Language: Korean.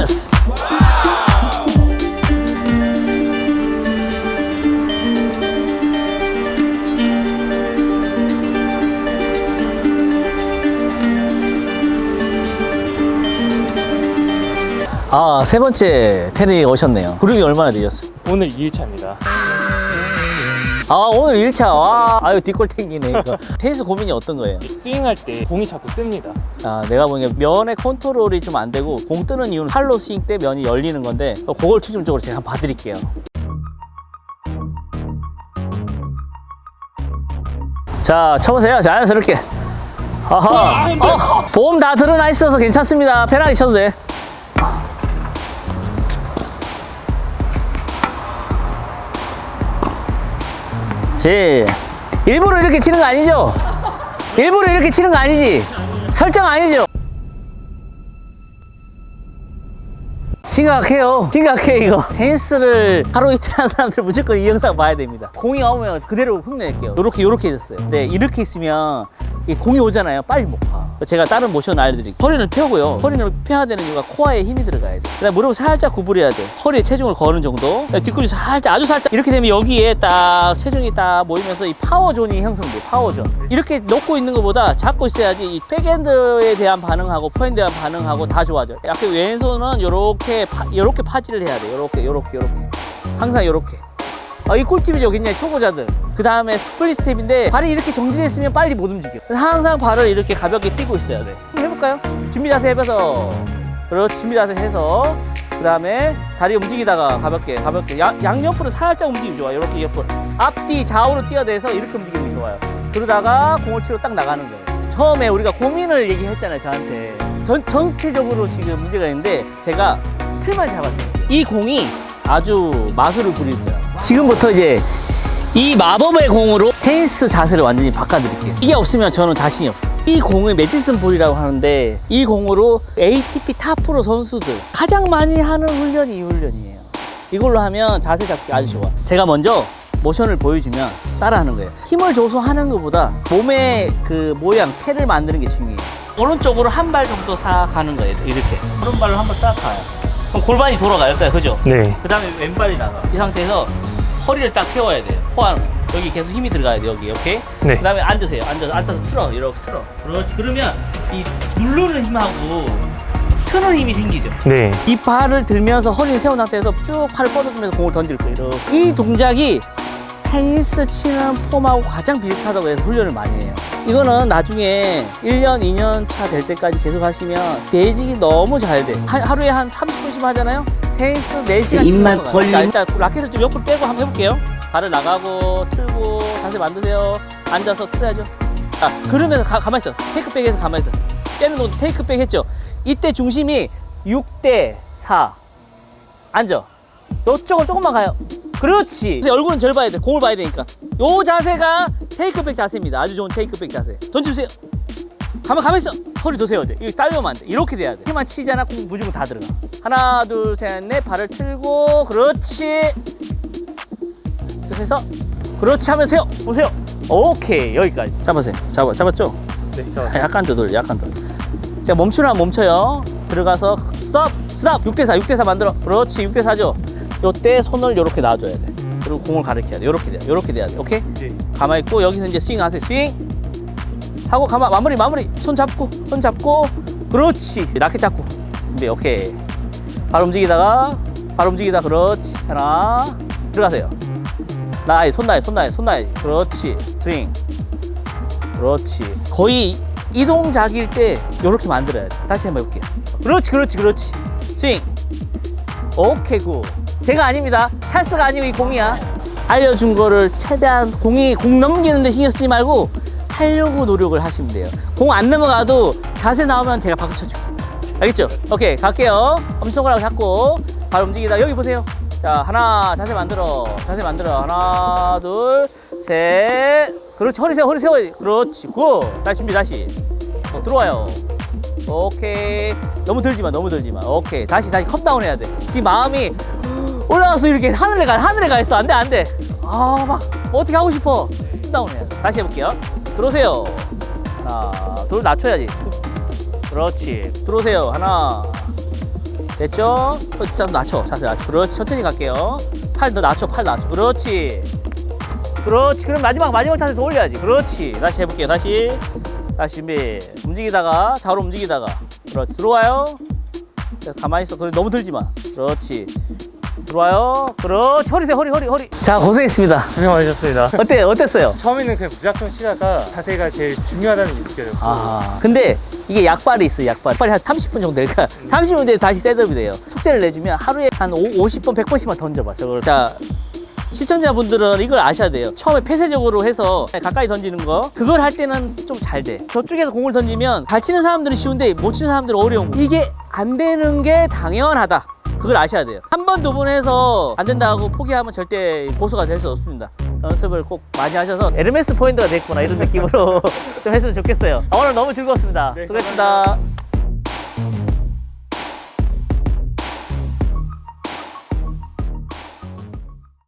예스! 아, 세 번째 테니 오셨네요. 구름이 얼마나 되셨어요? 오늘 2일차입니다. 아, 오늘 1차. 와, 아유, 뒷골 탱기네, 이거. 테니스 고민이 어떤 거예요? 스윙할 때 공이 자꾸 뜹니다. 아, 내가 보기엔 면의 컨트롤이 좀 안 되고 공 뜨는 이유는 팔로 스윙 때 면이 열리는 건데 그걸 최종적으로 제가 한번 봐드릴게요. 자, 쳐보세요. 자연스럽게. 아하. 어, 보험 다 드러나 있어서 괜찮습니다. 편하게 쳐도 돼. 제 일부러 이렇게 치는 거 아니죠? 일부러 이렇게 치는 거 아니지? 설정 아니죠? 심각해요. 심각해 이거. 테니스를 하루 이틀 하는 사람들 무조건 이 영상 봐야 됩니다. 공이 오면 그대로 흉내낼게요. 요렇게 요렇게 해졌어요. 네, 이렇게 있으면 이 공이 오잖아요. 빨리 못 가. 제가 다른 모션 알려드릴게요. 허리를 펴고요. 허리를 펴야 되는 이유가 코어에 힘이 들어가야 돼. 그 다음 무릎을 살짝 구부려야 돼. 허리에 체중을 거는 정도. 네, 뒷구리 살짝 아주 살짝 이렇게 되면 여기에 딱 체중이 딱 모이면서 이 파워존이 형성돼. 파워존. 이렇게 놓고 있는 것보다 잡고 있어야지 이 백핸드에 대한 반응하고 포핸드에 대한 반응하고 다 좋아져. 약간 왼손은 요렇게 파, 요렇게 파지를 해야 돼. 요렇게 요렇게 요렇게. 항상 요렇게. 아, 이 꿀팁이죠, 굉장히 초보자들. 그 다음에 스플릿 스텝인데 발이 이렇게 정지됐으면 빨리 못 움직여. 항상 발을 이렇게 가볍게 뛰고 있어야 돼. 한번 해볼까요? 준비 자세 해봐서. 그렇지, 준비 자세 해서. 그 다음에 다리 움직이다가 가볍게, 가볍게. 양, 양옆으로 살짝 움직이면 좋아요. 이렇게 옆으로. 앞뒤 좌우로 뛰어대서 이렇게 움직이는 게 좋아요. 그러다가 공을 치러 딱 나가는 거예요. 처음에 우리가 고민을 얘기했잖아요, 저한테. 전, 전체적으로 지금 문제가 있는데 제가 틀만 잡아드릴게요. 이 공이 아주 마술을 부릴 거예요. 지금부터 이제 이 마법의 공으로 테니스 자세를 완전히 바꿔드릴게요. 이게 없으면 저는 자신이 없어요. 이 공을 매지슨 볼이라고 하는데 이 공으로 ATP 탑프로 선수들 가장 많이 하는 훈련이 이 훈련이에요. 이걸로 하면 자세 잡기 아주 좋아. 제가 먼저 모션을 보여주면 따라하는 거예요. 힘을 줘서 하는 것보다 몸의 그 모양, 태를 만드는 게 중요해요. 오른쪽으로 한 발 정도 싹 가는 거예요. 이렇게. 오른발로 한 번 싹 가요. 그럼 골반이 돌아가요. 그죠? 네. 그 다음에 왼발이 나가. 이 상태에서 허리를 딱 세워야 돼요. 호환. 여기 계속 힘이 들어가야 돼, 여기. 오케이? 네. 그 다음에 앉으세요. 앉아서, 앉아서 틀어. 이렇게 틀어. 그렇지. 그러면 이 누르는 힘하고 트는 힘이 생기죠. 네. 이 발을 들면서 허리를 세운 상태에서 쭉 팔을 뻗어주면서 공을 던질 거예요. 이렇게. 이 동작이 테니스 치는 폼하고 가장 비슷하다고 해서 훈련을 많이 해요. 이거는 나중에 1년, 2년 차 될 때까지 계속 하시면 베이직이 너무 잘 돼. 한, 하루에 한 30분씩 하잖아요? 테니스 4시간 입만 벌리면- 자, 일단 라켓을 좀 옆으로 빼고 한번 해볼게요. 발을 나가고 틀고 자세 만드세요. 앉아서 틀어야죠. 자, 그러면서 가, 가만히 있어. 테이크백에서 가만히 있어. 빼는 동안 테이크백 했죠? 이때 중심이 6대 4. 앉아. 요쪽은 조금만 가요. 그렇지. 얼굴은 절 봐야 돼. 공을 봐야 되니까. 요 자세가 테이크백 자세입니다. 아주 좋은 테이크백 자세. 던져주세요. 가만 가만 있어. 허리 더 세워야 돼. 이거 딸려면 안 돼. 이렇게 돼야 돼. 힘만 치잖아. 공 무조건 다 들어가. 하나, 둘, 셋, 넷. 발을 틀고. 그렇지. 해서 그렇지 하면 세요. 보세요. 오케이 여기까지. 잡으세요. 잡아 잡았죠? 네. 아, 약간 더 돌려. 약간 더. 자 멈추나 멈춰요. 들어가서 스톱 스톱 6대4 6대4 만들어. 그렇지 6대4죠. 요때 손을 요렇게 놔줘야 돼. 그리고 공을 가리켜야 돼. 요렇게 돼. 요렇게 돼야 돼. 오케이? 네. 가만히 있고 여기서 이제 스윙 하세요. 스윙. 하고 가만 마무리 마무리. 손 잡고 손 잡고. 그렇지. 라켓 잡고. 준비 오케이. 발 움직이다가 발 움직이다 그렇지. 하나 들어가세요. 나이 손 나이 손 나이 손 나이. 그렇지. 스윙. 그렇지. 거의 이 동작일 때 이렇게 만들어야 돼. 다시 한번 해볼게요. 그렇지, 그렇지, 그렇지. 스윙. 오케이, 굿. 제가 아닙니다. 찰스가 아니고 이 공이야. 알려준 거를 최대한 공이 공 넘기는 데 신경 쓰지 말고 하려고 노력을 하시면 돼요. 공 안 넘어가도 자세 나오면 제가 박수 쳐줄게요. 알겠죠? 오케이, 갈게요. 엄지손가락 잡고 발 움직이다. 여기 보세요. 자, 하나, 자세 만들어. 자세 만들어. 하나, 둘, 셋. 그렇지, 허리 세워, 허리 세워. 그렇지, 굿. 다시 준비, 다시. 어, 들어와요. 오케이. 너무 들지 마, 너무 들지 마. 오케이. 다시, 다시 컴다운 해야 돼. 지금 마음이 올라가서 이렇게 하늘에 가, 하늘에 가 있어. 안 돼, 안 돼. 아, 막, 어떻게 하고 싶어. 컴다운 해야 돼. 다시 해볼게요. 들어오세요. 하나, 둘, 낮춰야지. 그렇지. 들어오세요. 하나. 됐죠? 어, 좀 낮춰. 자세 낮춰. 그렇지. 천천히 갈게요. 팔 더 낮춰. 팔 낮춰. 그렇지. 그렇지. 그럼 마지막 마지막 자세 더 올려야지. 그렇지. 다시 해볼게요. 다시. 다시 준비. 움직이다가 좌우로 움직이다가. 그렇지. 들어와요. 자, 가만히 있어. 그래 너무 들지 마. 그렇지. 들어와요. 그렇지. 허리 세 허리 허리 허리. 자 고생했습니다. 고생 많으셨습니다. 어때 어땠어요? 처음에는 그냥 무작정 치다가 자세가 제일 중요하다는 게 느껴졌고 아. 근데 이게 약발이 있어요, 약발. 약발이 한 30분 정도 될까? 30분 뒤에 다시 셋업이 돼요. 숙제를 내주면 하루에 한 5, 50번, 100번씩만 던져봐, 저걸. 자, 시청자분들은 이걸 아셔야 돼요. 처음에 폐쇄적으로 해서 가까이 던지는 거. 그걸 할 때는 좀 잘 돼. 저쪽에서 공을 던지면 잘 치는 사람들은 쉬운데 못 치는 사람들은 어려운 거. 이게 안 되는 게 당연하다. 그걸 아셔야 돼요. 한 번, 두 번 해서 안 된다고 포기하면 절대 고수가 될 수 없습니다. 연습을 꼭 많이 하셔서 에르메스 포인트가 됐구나 이런 느낌으로 좀 했으면 좋겠어요. 오늘 너무 즐거웠습니다. 네, 수고했습니다.